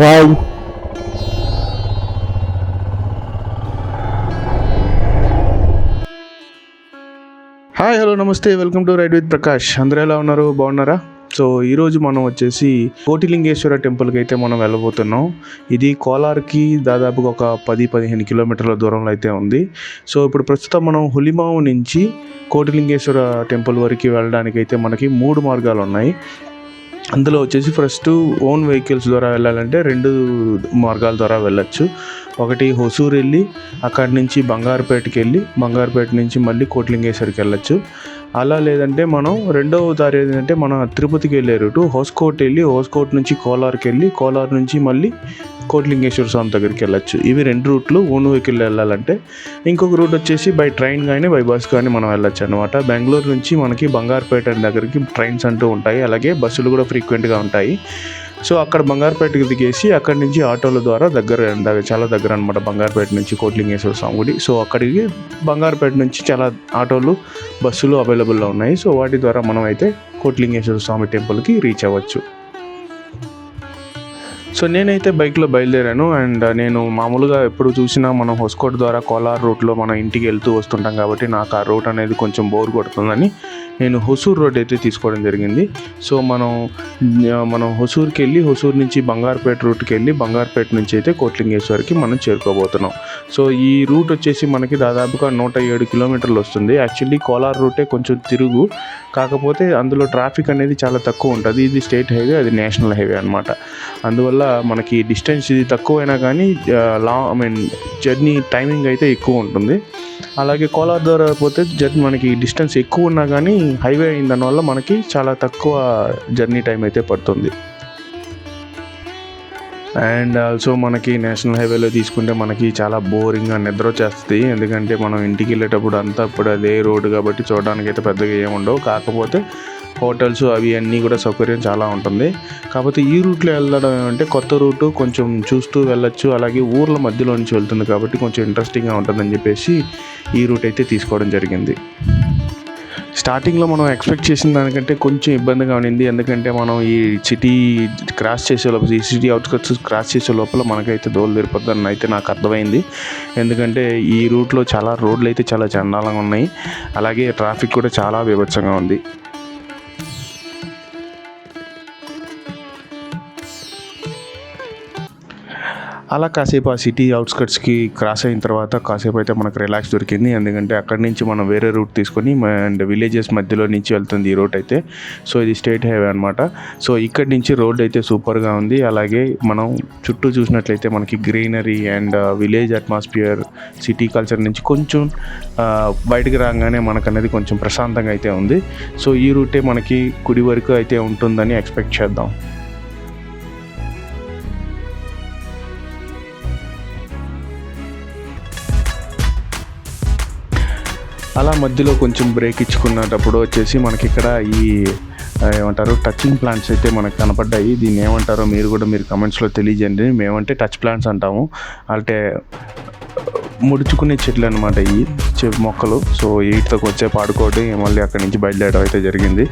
Bye hi hello నమస్తే. Welcome to ride with Prakash అందరూ ఎలా ఉన్నారు? బాగున్నారా? సో ఈరోజు మనం వచ్చేసి కోటిలింగేశ్వర టెంపుల్కి అయితే మనం వెళ్ళబోతున్నాం. ఇది కోలార్కి దాదాపుగా ఒక పది పదిహేను కిలోమీటర్ల దూరంలో అయితే ఉంది. సో ఇప్పుడు ప్రస్తుతం మనం హులిమావు నుంచి కోటిలింగేశ్వర టెంపుల్ వరకు వెళ్ళడానికి అయితే మనకి మూడు మార్గాలు ఉన్నాయి అందులో వచ్చేసి ఫస్ట్ ఓన్ వెహికల్స్ ద్వారా వెళ్ళాలంటే రెండు మార్గాల ద్వారా వెళ్ళొచ్చు. ఒకటి హొసూరు వెళ్ళి అక్కడి నుంచి బంగారుపేటకి వెళ్ళి బంగారుపేట నుంచి మళ్ళీ కోట్లింగేశ్వరికి వెళ్ళొచ్చు. అలా లేదంటే మనం రెండవ దారి ఏంటంటే మన తిరుపతికి వెళ్ళే రూటు. హోస్కోట్ వెళ్ళి హోస్కోట్ నుంచి కోలార్కి వెళ్ళి కోలార్ నుంచి మళ్ళీ కోట్లింగేశ్వర స్వామి దగ్గరికి వెళ్ళొచ్చు. ఇవి రెండు రూట్లు. ఓన్ వెహికల్ వెళ్ళాలంటే ఇంకొక రూట్ వచ్చేసి బై ట్రైన్ కానీ బై బస్ కానీ మనం వెళ్ళొచ్చు అనమాట బెంగళూరు నుంచి మనకి బంగారుపేట దగ్గరికి ట్రైన్స్ అంటూ ఉంటాయి. అలాగే బస్సులు కూడా ఫ్రీక్వెంట్గా ఉంటాయి. సో అక్కడ బంగారుపేటకి దిగేసి అక్కడి నుంచి ఆటోల ద్వారా దగ్గర చాలా దగ్గర అనమాట బంగారుపేట నుంచి కోట్లింగేశ్వర స్వామి గుడి సో అక్కడికి బంగారుపేట నుంచి చాలా ఆటోలు బస్సులు అవైలబుల్లో ఉన్నాయి. సో వాటి ద్వారా మనం అయితే కోట్లింగేశ్వర స్వామి టెంపుల్కి రీచ్ అవ్వచ్చు. సో నేనైతే బైక్లో బయలుదేరాను అండ్ నేను మామూలుగా ఎప్పుడు చూసినా మనం హొస్కోట్ ద్వారా కోలార్ రూట్లో మనం ఇంటికి వెళ్తూ వస్తుంటాం కాబట్టి నాకు ఆ రూట్ అనేది కొంచెం బోర్ కొడుతుందని నేను హొసూర్ రోడ్ అయితే తీసుకోవడం జరిగింది. సో మనం మనం హొసూర్కి వెళ్ళి హొసూర్ నుంచి బంగారుపేట రూట్కి వెళ్ళి బంగారుపేట నుంచి అయితే కోట్లింగేశ్వర్కి మనం చేరుకోబోతున్నాం. సో ఈ రూట్ వచ్చేసి మనకి దాదాపుగా నూట ఏడు కిలోమీటర్లు వస్తుంది. యాక్చువల్లీ కోలార్ రూటే కొంచెం తిరుగు. కాకపోతే అందులో ట్రాఫిక్ అనేది చాలా తక్కువ ఉంటుంది. ఇది స్టేట్ హైవే అది నేషనల్ హైవే అనమాట అందువల్ల మనకి డిస్టెన్స్ ఇది తక్కువైనా కానీ long I mean journey timing అయితే ఎక్కువ ఉంటుంది. అలాగే కోలార్ ద్వారా పోతే జర్నీ మనకి డిస్టెన్స్ ఎక్కువ ఉన్నా కానీ హైవే అయిన దానివల్ల మనకి చాలా తక్కువ జర్నీ టైం అయితే పడుతుంది. అండ్ ఆల్సో మనకి నేషనల్ హైవేలో తీసుకుంటే మనకి చాలా బోరింగ్గా నిద్ర వచ్చేస్తుంది. ఎందుకంటే మనం ఇంటికి వెళ్ళేటప్పుడు అంతా ఇప్పుడు అదే రోడ్డు కాబట్టి చూడడానికి అయితే పెద్దగా ఏముండవు కాకపోతే హోటల్స్ అవి అన్నీ కూడా సౌకర్యం చాలా ఉంటుంది. కాకపోతే ఈ రూట్లో వెళ్ళడం అంటే కొత్త రూటు కొంచెం చూస్తూ వెళ్ళొచ్చు. అలాగే ఊర్ల మధ్యలో నుంచి వెళ్తుంది కాబట్టి కొంచెం ఇంట్రెస్టింగ్గా ఉంటుందని చెప్పేసి ఈ రూట్ అయితే తీసుకోవడం జరిగింది. స్టార్టింగ్లో మనం ఎక్స్పెక్ట్ చేసిన దానికంటే కొంచెం ఇబ్బందిగా ఉండింది. ఎందుకంటే మనం ఈ సిటీ క్రాస్ చేసే లోపల ఈ సిటీ అవుట్స్కట్స్ క్రాస్ చేసే లోపల మనకైతే దోలు తెరిపోద్దని అయితే నాకు అర్థమైంది. ఎందుకంటే ఈ రూట్లో చాలా రోడ్లు అయితే చాలా చండాలంగా ఉన్నాయి. అలాగే ట్రాఫిక్ కూడా చాలా బీభత్సంగా ఉంది. అలా కాసేపు ఆ సిటీ అవుట్స్కట్స్కి క్రాస్ అయిన తర్వాత కాసేపు అయితే మనకు రిలాక్స్ దొరికింది. ఎందుకంటే అక్కడి నుంచి మనం వేరే రూట్ తీసుకొని అండ్ విలేజెస్ మధ్యలో నుంచి వెళ్తుంది ఈ రూట్ అయితే. సో ఇది స్టేట్ హైవే అనమాట సో ఇక్కడి నుంచి రోడ్ అయితే సూపర్గా ఉంది. అలాగే మనం చుట్టూ చూసినట్లయితే మనకి greenery and village atmosphere city culture నుంచి కొంచెం బయటకు బయటికి రాగానే మనకు అనేది కొంచెం ప్రశాంతంగా అయితే ఉంది. సో ఈ రూటే మనకి కుడి వరకు అయితే ఉంటుందని ఎక్స్పెక్ట్ చేద్దాం. అలా మధ్యలో కొంచెం బ్రేక్ ఇచ్చుకున్నప్పుడు వచ్చేసి మనకి ఇక్కడ ఈ ఏమంటారు టచింగ్ ప్లాంట్స్ అయితే మనకు కనపడ్డాయి. దీన్ని ఏమంటారో మీరు కూడా మీరు కమెంట్స్లో తెలియజేయండి. మేమంటే టచ్ ప్లాంట్స్ అంటాము. అంటే ముడుచుకునే చెట్లు అనమాట ఈ చె మొక్కలు. సో వీటితో వచ్చే పాడుకోవడం మళ్ళీ అక్కడి నుంచి బయలుదేరడం అయితే జరిగింది.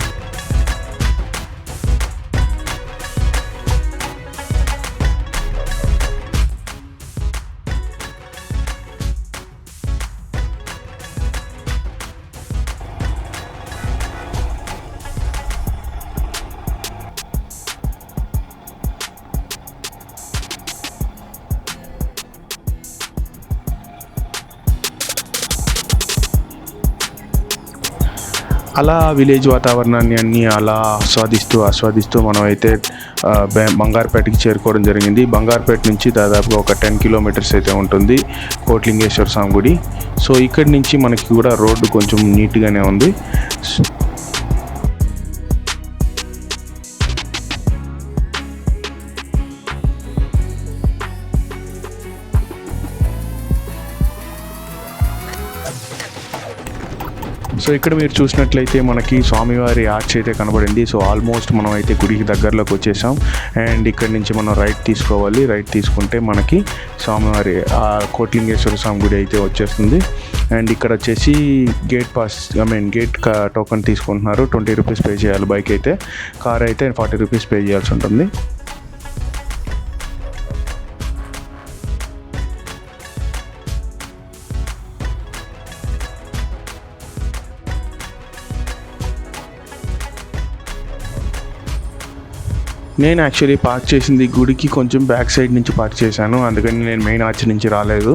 అలా విలేజ్ వాతావరణాన్ని అన్ని అలా ఆస్వాదిస్తూ ఆస్వాదిస్తూ మనం అయితే బంగారుపేటకి చేరుకోవడం జరిగింది. బంగారుపేట నుంచి దాదాపుగా ఒక టెన్ కిలోమీటర్స్ అయితే ఉంటుంది కోట్లింగేశ్వర స్వామి గుడి. సో ఇక్కడి నుంచి మనకి కూడా రోడ్డు కొంచెం నీట్గానే ఉంది. సో ఇక్కడ మీరు చూసినట్లయితే మనకి స్వామివారి ఆర్చ్ అయితే కనబడింది. సో ఆల్మోస్ట్ మనం అయితే గుడికి దగ్గరలోకి వచ్చేసాం. అండ్ ఇక్కడ నుంచి మనం రైట్ తీసుకోవాలి. రైట్ తీసుకుంటే మనకి స్వామివారి కోట్లింగేశ్వర స్వామి గుడి అయితే వచ్చేస్తుంది. అండ్ ఇక్కడ వచ్చేసి gate pass I mean gate token తీసుకుంటున్నారు. ట్వంటీ రూపీస్ పే చేయాలి బైక్ అయితే. కార్ అయితే ఫార్టీ రూపీస్ పే చేయాల్సి ఉంటుంది. నేను యాక్చువల్లీ పార్క్ చేసింది గుడికి కొంచెం బ్యాక్ సైడ్ నుంచి పార్క్ చేశాను. అందుకని నేను మెయిన్ ఆర్చ్ నుంచి రాలేదు.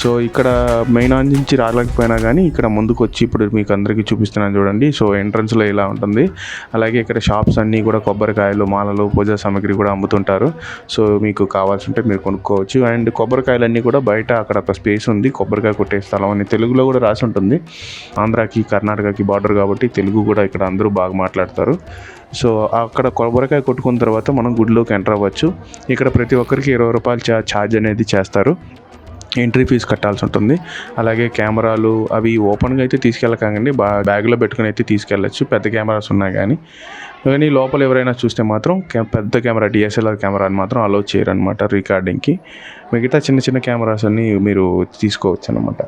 సో ఇక్కడ మెయిన్ ఆర్చ్ నుంచి రాలేకపోయినా కానీ ఇక్కడ ముందుకు వచ్చి ఇప్పుడు మీకు అందరికీ చూపిస్తున్నాను చూడండి. సో ఎంట్రన్స్లో ఇలా ఉంటుంది. అలాగే ఇక్కడ షాప్స్ అన్నీ కూడా కొబ్బరికాయలు మాలలు పూజా సామాగ్రి కూడా అమ్ముతుంటారు. సో మీకు కావాల్సి ఉంటే మీరు కొనుక్కోవచ్చు. అండ్ కొబ్బరికాయలన్నీ కూడా బయట అక్కడ ఒక స్పేస్ ఉంది. కొబ్బరికాయ కొట్టే స్థలం అని తెలుగులో కూడా రాసి ఉంటుంది. ఆంధ్రాకి కర్ణాటకకి బార్డర్ కాబట్టి తెలుగు కూడా ఇక్కడ అందరూ బాగా మాట్లాడతారు. సో అక్కడ కొబ్బరికాయ కొట్టుకున్న తర్వాత మనం గుడిలోకి ఎంటర్ అవ్వచ్చు. ఇక్కడ ప్రతి ఒక్కరికి ఇరవై రూపాయలు చా ఛార్జ్ అనేది చేస్తారు. ఎంట్రీ ఫీజు కట్టాల్సి ఉంటుంది. అలాగే కెమెరాలు అవి ఓపెన్గా అయితే తీసుకెళ్ళకండి. బా బ్యాగ్లో పెట్టుకుని అయితే తీసుకెళ్ళచ్చు. పెద్ద కెమెరాస్ ఉన్నాయి కానీ కానీ లోపల ఎవరైనా చూస్తే మాత్రం పెద్ద కెమెరా డిఎస్ఎల్ఆర్ కెమెరాని మాత్రం అలో చేయరు అనమాట రికార్డింగ్కి. మిగతా చిన్న చిన్న కెమెరాస్ అన్నీ మీరు తీసుకోవచ్చు అనమాట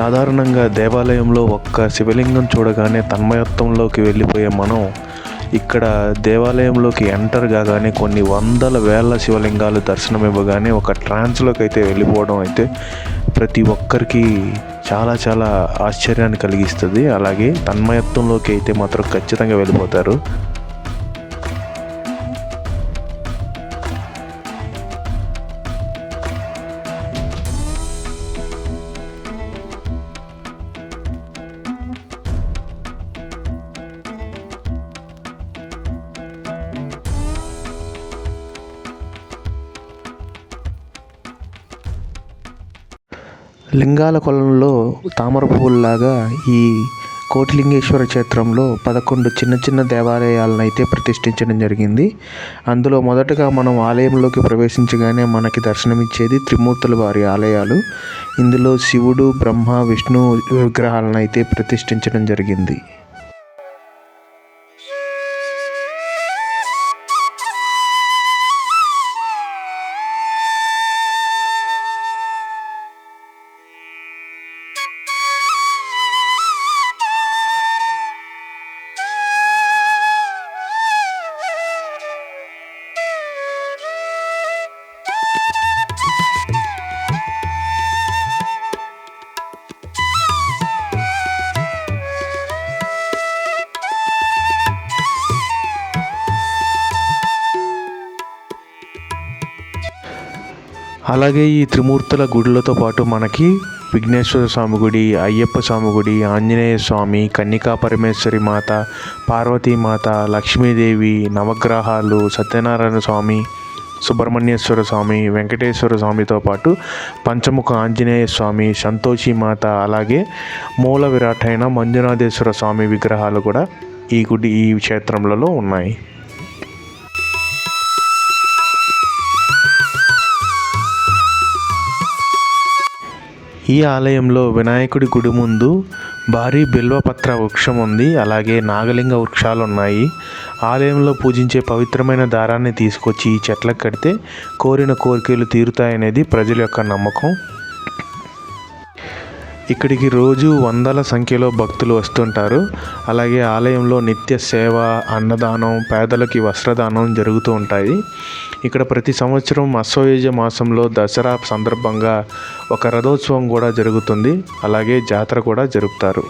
సాధారణంగా దేవాలయంలో ఒక్క శివలింగం చూడగానే తన్మయత్వంలోకి వెళ్ళిపోయే మనం ఇక్కడ దేవాలయంలోకి ఎంటర్ కాగానే కొన్ని వందల వేల శివలింగాలు దర్శనం ఇవ్వగానే ఒక ట్రాన్స్లోకి అయితే వెళ్ళిపోవడం అయితే ప్రతి ఒక్కరికి చాలా చాలా ఆశ్చర్యాన్ని కలిగిస్తుంది. అలాగే తన్మయత్వంలోకి అయితే మాత్రం ఖచ్చితంగా వెళ్ళిపోతారు. లింగాల కొలంలో తామర పువ్వుల్లాగా ఈ కోటిలింగేశ్వర క్షేత్రంలో పదకొండు చిన్న చిన్న దేవాలయాలను అయితే ప్రతిష్ఠించడం జరిగింది. అందులో మొదటగా మనం ఆలయంలోకి ప్రవేశించగానే మనకి దర్శనమిచ్చేది త్రిమూర్తుల వారి ఆలయాలు. ఇందులో శివుడు బ్రహ్మ విష్ణు విగ్రహాలను అయితే ప్రతిష్ఠించడం జరిగింది. అలాగే ఈ త్రిమూర్తుల గుడులతో పాటు మనకి విఘ్నేశ్వర స్వామి గుడి అయ్యప్ప స్వామి గుడి ఆంజనేయ స్వామి కన్నికా పరమేశ్వరి మాత పార్వతీమాత లక్ష్మీదేవి నవగ్రహాలు సత్యనారాయణ స్వామి సుబ్రహ్మణ్యేశ్వర స్వామి వెంకటేశ్వర స్వామితో పాటు పంచముఖ ఆంజనేయ స్వామి సంతోషి మాత అలాగే మూల విరాటైన మంజునాథేశ్వర స్వామి విగ్రహాలు కూడా ఈ గుడి ఈ క్షేత్రంలో ఉన్నాయి. ఈ ఆలయంలో వినాయకుడి గుడి ముందు భారీ బిల్వపత్ర వృక్షం ఉంది. అలాగే నాగలింగ వృక్షాలు ఉన్నాయి ఆలయంలో పూజించే పవిత్రమైన దారాన్ని తీసుకొచ్చి ఈ చెట్లకు కడితే కోరిన కోరికలు తీరుతాయనేది ప్రజల యొక్క నమ్మకం. ఇక్కడికి రోజు వందల సంఖ్యలో భక్తులు వస్తుంటారు. అలాగే ఆలయంలో నిత్య సేవ అన్నదానం పేదలకి వస్త్రదానం జరుగుతూ ఉంటాయి. ఇక్కడ ప్రతి సంవత్సరం అశ్వయుజ మాసంలో దసరా సందర్భంగా ఒక రథోత్సవం కూడా జరుగుతుంది. అలాగే జాతర కూడా జరుపుతారు.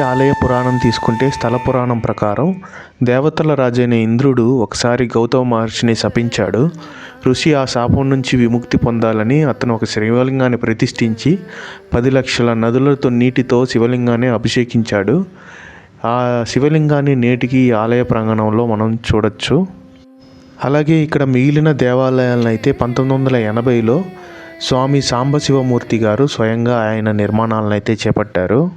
ఆలయ పురాణం తీసుకుంటే స్థల పురాణం ప్రకారం దేవతల రాజైన ఇంద్రుడు ఒకసారి గౌతమ మహర్షిని శపించాడు. ఋషి ఆ శాపం నుంచి విముక్తి పొందాలని అతను ఒక శివలింగాన్ని ప్రతిష్ఠించి పది లక్షల నదులతో నీటితో శివలింగాన్ని అభిషేకించాడు. ఆ శివలింగాన్ని నేటికి ఈ ఆలయ ప్రాంగణంలో మనం చూడొచ్చు. అలాగే ఇక్కడ మిగిలిన దేవాలయాలను అయితే పంతొమ్మిది వందల ఎనభైలో స్వామి సాంబశివమూర్తి గారు స్వయంగా ఆయన నిర్మాణాలను అయితే చేపట్టారు.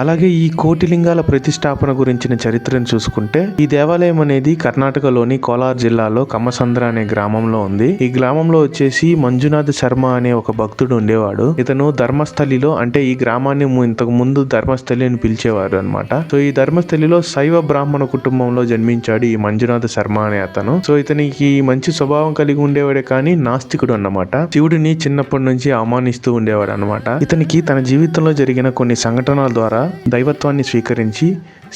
అలాగే ఈ కోటిలింగాల ప్రతిష్టాపన గురించిన చరిత్రను చూసుకుంటే ఈ దేవాలయం అనేది కర్ణాటకలోని కోలార్ జిల్లాలో కమ్మసంద్ర అనే గ్రామంలో ఉంది. ఈ గ్రామంలో వచ్చేసి మంజునాథ్ శర్మ అనే ఒక భక్తుడు ఉండేవాడు. ఇతను ధర్మస్థలిలో అంటే ఈ గ్రామాన్ని ఇంతకు ముందు ధర్మస్థలి అని పిలిచేవారు అనమాట సో ఈ ధర్మస్థలిలో శైవ బ్రాహ్మణ కుటుంబంలో జన్మించాడు ఈ మంజునాథ శర్మ అనే అతను. సో ఇతనికి మంచి స్వభావం కలిగి ఉండేవాడే కానీ నాస్తికుడు అన్నమాట. శివుడిని చిన్నప్పటి నుంచి అవమానిస్తూ ఉండేవాడు అనమాట ఇతనికి తన జీవితంలో జరిగిన కొన్ని సంఘటనల ద్వారా దైవత్వాన్ని స్వీకరించి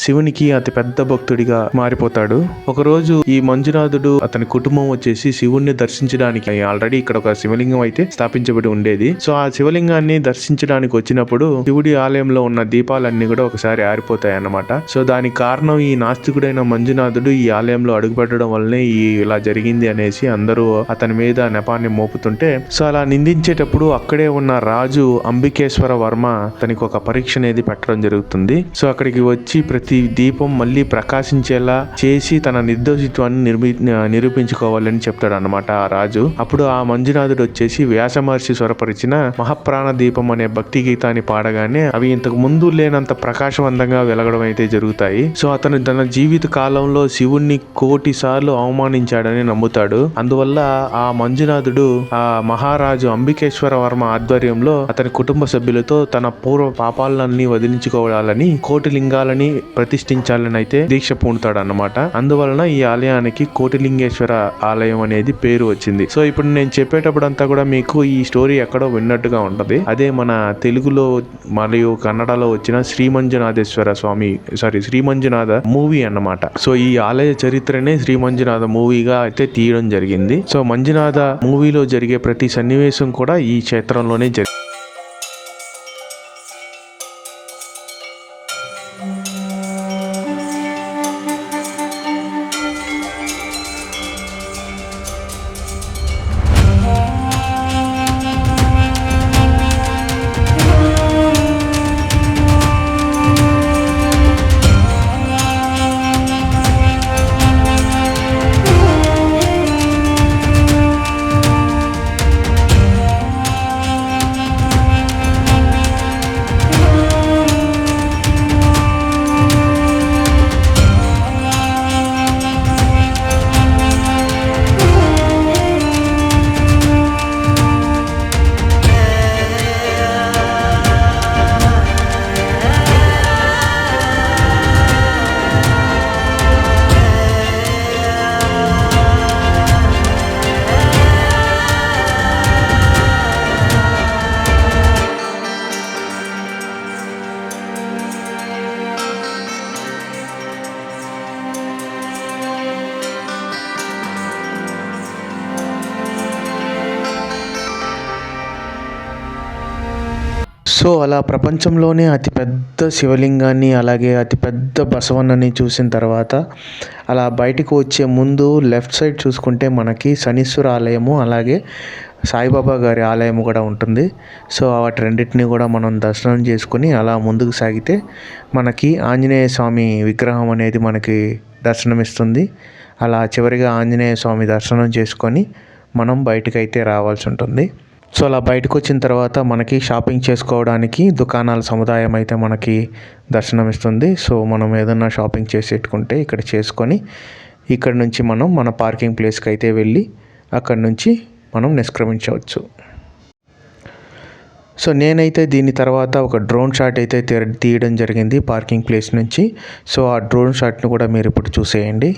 శివునికి అతి పెద్ద భక్తుడిగా మారిపోతాడు. ఒకరోజు ఈ మంజునాథుడు అతని కుటుంబం వచ్చేసి శివుణ్ణి దర్శించడానికి ఆల్రెడీ ఇక్కడ ఒక శివలింగం అయితే స్థాపించబడి ఉండేది. సో ఆ శివలింగాన్ని దర్శించడానికి వచ్చినప్పుడు శివుడి ఆలయంలో ఉన్న దీపాలన్నీ కూడా ఒకసారి ఆరిపోతాయి అన్నమాట సో దానికి కారణం ఈ నాస్తికుడైన మంజునాథుడు ఈ ఆలయంలో అడుగుపెట్టడం వల్లనే ఈ ఇలా జరిగింది అనేసి అందరూ అతని మీద నెపాన్ని మోపుతుంటే సో అలా నిందించేటప్పుడు అక్కడే ఉన్న రాజు అంబికేశ్వర వర్మ అతనికి ఒక పరీక్ష అనేది పెట్టడం జరుగుతుంది. సో అక్కడికి వచ్చి ప్రతి దీపం మళ్ళీ ప్రకాశించేలా చేసి తన నిర్దోషిత్వాన్ని నిర్మి నిరూపించుకోవాలని చెప్తాడు అనమాట ఆ రాజు. అప్పుడు ఆ మంజునాథుడు వచ్చేసి వ్యాస మహర్షి స్వరపరిచిన మహాప్రాణ దీపం అనే భక్తి గీతాన్ని పాడగానే అవి ఇంతకు ముందు లేనంత ప్రకాశవంతంగా వెలగడం అయితే జరుగుతాయి. సో అతను తన జీవిత కాలంలో శివుణ్ణి కోటి సార్లు అవమానించాడని నమ్ముతాడు. అందువల్ల ఆ మంజునాథుడు ఆ మహారాజు అంబికేశ్వర వర్మ ఆధ్వర్యంలో అతని కుటుంబ సభ్యులతో తన పూర్వ పాపాలన్నీ వదిలించుకోవాలని కోటి లింగాలని ప్రతిష్ఠించాలని అయితే దీక్ష పూనుతాడు అన్నమాట అందువలన ఈ ఆలయానికి కోటిలింగేశ్వర ఆలయం అనేది పేరు వచ్చింది. సో ఇప్పుడు నేను చెప్పేటప్పుడు అంతా కూడా మీకు ఈ స్టోరీ ఎక్కడో విన్నట్టుగా ఉంటది. అదే మన తెలుగులో మరియు కన్నడలో వచ్చిన శ్రీమంజునాథేశ్వర స్వామి సారీ శ్రీమంజునాథ మూవీ అన్నమాట. సో ఈ ఆలయ చరిత్రనే శ్రీమంజునాథ మూవీగా అయితే తీయడం జరిగింది. సో మంజునాథ మూవీలో జరిగే ప్రతి సన్నివేశం కూడా ఈ క్షేత్రంలోనే జరిగింది. అలా ప్రపంచంలోనే అతిపెద్ద శివలింగాన్ని అలాగే అతిపెద్ద బసవన్నని చూసిన తర్వాత అలా బయటకు వచ్చే ముందు లెఫ్ట్ సైడ్ చూసుకుంటే మనకి శనీశ్వర ఆలయము అలాగే సాయిబాబా గారి ఆలయం కూడా ఉంటుంది. సో వాటి రెండింటిని కూడా మనం దర్శనం చేసుకుని అలా ముందుకు సాగితే మనకి ఆంజనేయ స్వామి విగ్రహం అనేది మనకి దర్శనమిస్తుంది. అలా చివరిగా ఆంజనేయ స్వామి దర్శనం చేసుకొని మనం బయటకైతే రావాల్సి ఉంటుంది. సో అలా బయటకు వచ్చిన తర్వాత మనకి షాపింగ్ చేసుకోవడానికి దుకాణాల సముదాయం అయితే మనకి దర్శనమిస్తుంది. సో మనం ఏదన్నా షాపింగ్ చేసేట్టుకుంటే ఇక్కడ చేసుకొని ఇక్కడ నుంచి మనం మన పార్కింగ్ ప్లేస్కి అయితే వెళ్ళి అక్కడ నుంచి మనం నిష్క్రమించవచ్చు. సో నేనైతే దీని తర్వాత ఒక డ్రోన్ షాట్ అయితే తీ- తీయడం జరిగింది పార్కింగ్ ప్లేస్ నుంచి. సో ఆ డ్రోన్ షాట్ను కూడా మీరు ఇప్పుడు చూసేయండి.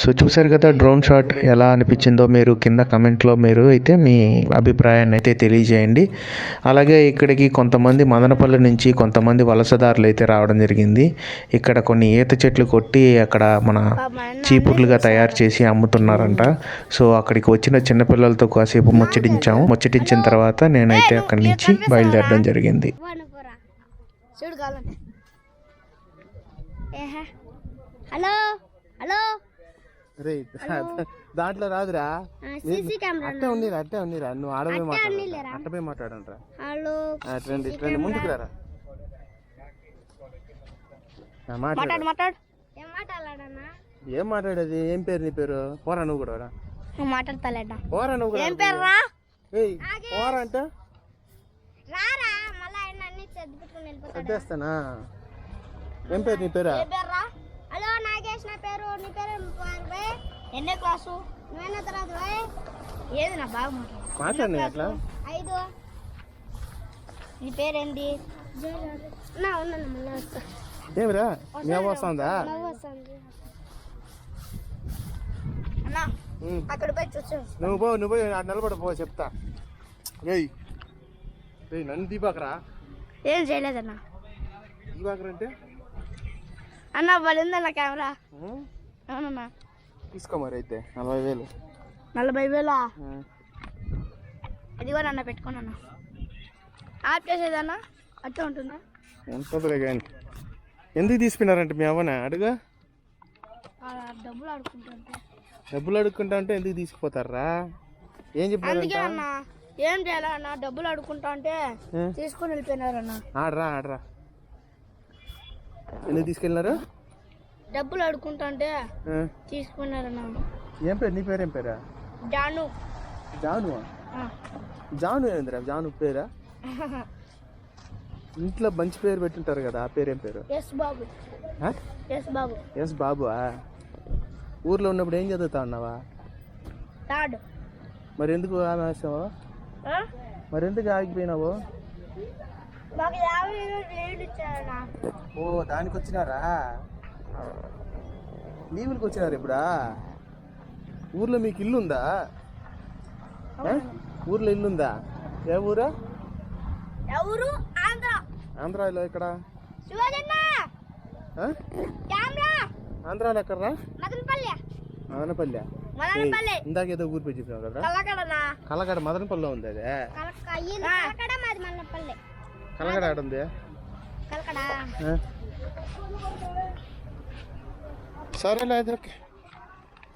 సో చూసారు కదా డ్రోన్ షాట్ ఎలా అనిపించిందో మీరు కింద కమెంట్లో మీరు అయితే మీ అభిప్రాయాన్ని అయితే తెలియజేయండి. అలాగే ఇక్కడికి కొంతమంది మదనపల్లి నుంచి కొంతమంది వలసదారులు అయితే రావడం జరిగింది. ఇక్కడ కొన్ని ఈత చెట్లు కొట్టి అక్కడ మన చీపుర్లుగా తయారు చేసి అమ్ముతున్నారంట. సో అక్కడికి వచ్చిన చిన్నపిల్లలతో కాసేపు ముచ్చటించాము. ముచ్చటించిన తర్వాత నేనైతే అక్కడి నుంచి బయలుదేరడం జరిగింది. హలో? హలో? రే దాంట్లో రాదురా. సీసీ కెమెరా అట్టే ఉన్నిరా అట్టే ఉన్నిరా నువ్వు ఆడపోయి మాట్లాడు? అట్టపోయి మాట్లాడంట్రా హలో రండి రండి. ముందుకు రారా. మాట్లాడు. మాట్లాడు ఏం మాట్లాడేది? ఏం పేరు నీ పేరు? పోరా నువ్వు కూడా రా. మాట్లాడతాలేడా పోరా నువ్వు కూడా ఏం పేరు రా ఏయ్ పోరా అంటే? రారా మళ్ళీ ఆయన అన్ని చదువుకుని వెళ్ళిపోతాడు? ఏం పేరు నీ పేరా? నాగేష్ నా పేరు నీ పేరు? ఎన్నో క్లాసు? నువ్వెన్నో? ఏది నా బాగా మాట్లాడు మాట్లాడినా అట్లా ఐదు. నీ పేరేంటి నా ఉన్నాను మళ్ళీ వస్తా. ఏమిరా? వస్తుందా. అక్కడ పోయి చూసు నువ్వు పో నువ్వు పోయి ఆడ నిలబడి పో చెప్తా. రేయ్. రేయ్ నన్ను దీపాకరా? ఏం చేయలేదన్నా? దీపాకర్ అంటే అన్న బలిందన్న కెమెరా. అవునన్నా. తీసుకో మరి అయితే నలభై వేలు. నలభై వేలా. అది కూడా అన్న పెట్టుకున్నా ఆఫ్ చేసేదన్నా? అట్లా ఉంటుందా? ఎంతలే కానీ. ఎందుకు తీసుకున్నారంటే మీ అవ్వన? అడుగా. డబ్బులు ఆడుకుంటుంటే డబ్బులు అడుక్కుంటా అంటే ఎందుకు తీసుకుపోతారా? ఏం అన్న ఏం చేయాలా అన్న? డబ్బులు అడుకుంటా అంటే? తీసుకొని వెళ్ళిపోయినారన్న. ఆడరా ఆడరా. ఎందుకు తీసుకెళ్ళినారు? డబ్బులు అడుకుంటా అంటే తీసుకున్నారన్న. ఏం పేరు? నీ పేరు ఏం పేరా? జాను. జాను. జాను ఏందిరా? జాను పేరా? ఇంట్లో మంచి పేరు పెట్టుంటారు కదా ఆ పేరు ఏం పేరు? S Babu? S Babu. S బాబువా? ఊర్లో ఉన్నప్పుడు ఏం చదువుతా ఉన్నావా? థర్డ్. మరి ఎందుకు ఆమె వేసావు? మరి ఎందుకు ఆగిపోయినావు? ఓ దానికి వచ్చినారా? లీవులకి వచ్చినారు ఇప్పుడా? ఊర్లో మీకు ఇల్లు ఉందా? ఊర్లో ఇల్లు ఉందా? ఏ ఊరా? ఎవరు ఆంధ్ర. ఆంధ్రాలో ఎక్కడ? కెమెరా ఆంధ్రాలో ఎక్కడరా? మదనపల్లి. మదనపల్లి. మదనపల్లి. ఇందాక ఏదో ఊరు పేరు చెప్పినావు కదా కలకడనా? కలగడ మదనపల్లిలో ఉంది అదే. కలకడ మాది మదనపల్లి కలగడ ఆడుంది కలకడ ఆ? సరేలే అయితే ఓకే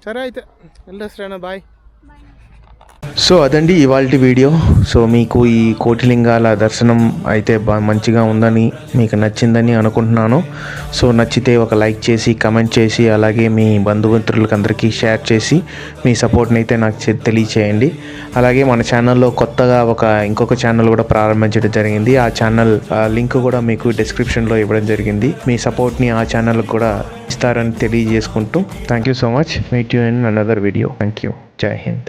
సరే అయితే వెళ్ళొస్తాను బాయ్ సో అదండి ఇవాళ వీడియో. సో మీకు ఈ కోటిలింగాల దర్శనం అయితే బా మంచిగా ఉందని మీకు నచ్చిందని అనుకుంటున్నాను. సో నచ్చితే ఒక లైక్ చేసి కమెంట్ చేసి అలాగే మీ బంధుమిత్రులకు అందరికీ షేర్ చేసి మీ సపోర్ట్ని అయితే నాకు తెలియచేయండి. అలాగే మన ఛానల్లో కొత్తగా ఒక ఇంకొక ఛానల్ కూడా ప్రారంభించడం జరిగింది. ఆ ఛానల్ లింక్ కూడా మీకు డిస్క్రిప్షన్లో ఇవ్వడం జరిగింది. మీ సపోర్ట్ని ఆ ఛానల్కి కూడా ఇస్తారని తెలియజేసుకుంటూ. Thank you so much. Meet you in another video. Thank you. Joy Hind